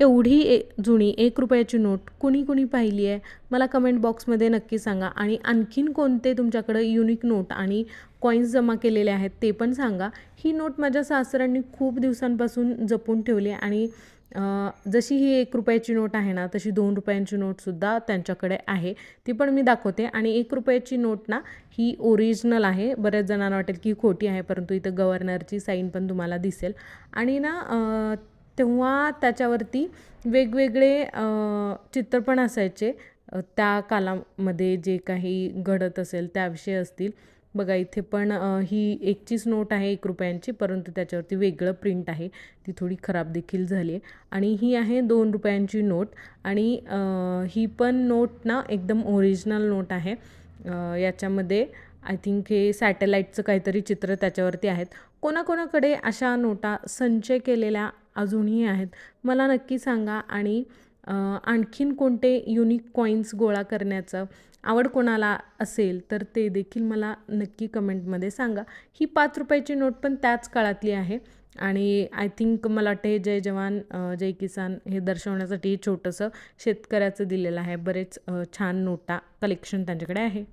एवढी ए जुनी एक रुपयाची नोट कुणी कुणी पाहिली आहे? मला कमेंट बॉक्समध्ये नक्की सांगा. आणि आणखीन कोणते तुमच्याकडं युनिक नोट आणि कॉईन्स जमा केलेले आहेत ते पण सांगा. ही नोट माझ्या सासऱ्यांनी खूप दिवसांपासून जपून ठेवली आहे आणि जशी ही एक रुपयाची नोट आहे ना तशी दोन रुपयांची नोटसुद्धा त्यांच्याकडे आहे. ती पण मी दाखवते. आणि एक रुपयाची नोट ना ही ओरिजिनल आहे. बऱ्याच जणांना वाटेल की खोटी आहे परंतु इथं गव्हर्नरची साईन पण तुम्हाला दिसेल. आणि ना तेव्हा त्याच्यावरती वेगवेगळे चित्रपण चित्र पण असायचे. त्या कालामध्ये जे काही घडत असेल त्याविषयी असतील. बघा इथे पण ही एकचीच नोट आहे एक रुपयांची परंतु त्याच्यावरती वेगळं प्रिंट आहे. ती थोडी खराब देखील झाली आहे. आणि ही आहे दोन रुपयांची नोट. आणि ही पण नोट ना एकदम ओरिजिनल नोट आहे. याच्यामध्ये आय थिंक हे सॅटेलाईटचं काहीतरी चित्र त्याच्यावरती आहेत. कोणाकोणाकडे अशा नोटा संचय केलेल्या अजूनही आहेत. मला नक्की सांगा आणि आणखीन कोणते युनिक कॉईन्स गोळा करण्याचं आवड कोणाला असेल तर ते देखील मला नक्की कमेंटमध्ये सांगा. ही पाच रुपयाची नोट पण त्याच काळातली आहे आणि आय थिंक मला वाटतं हे जय जवान जय किसान हे दर्शवण्यासाठी छोटंसं शेतकऱ्याचं दिलेलं आहे. बरेच छान नोटा कलेक्शन त्यांच्याकडे आहे.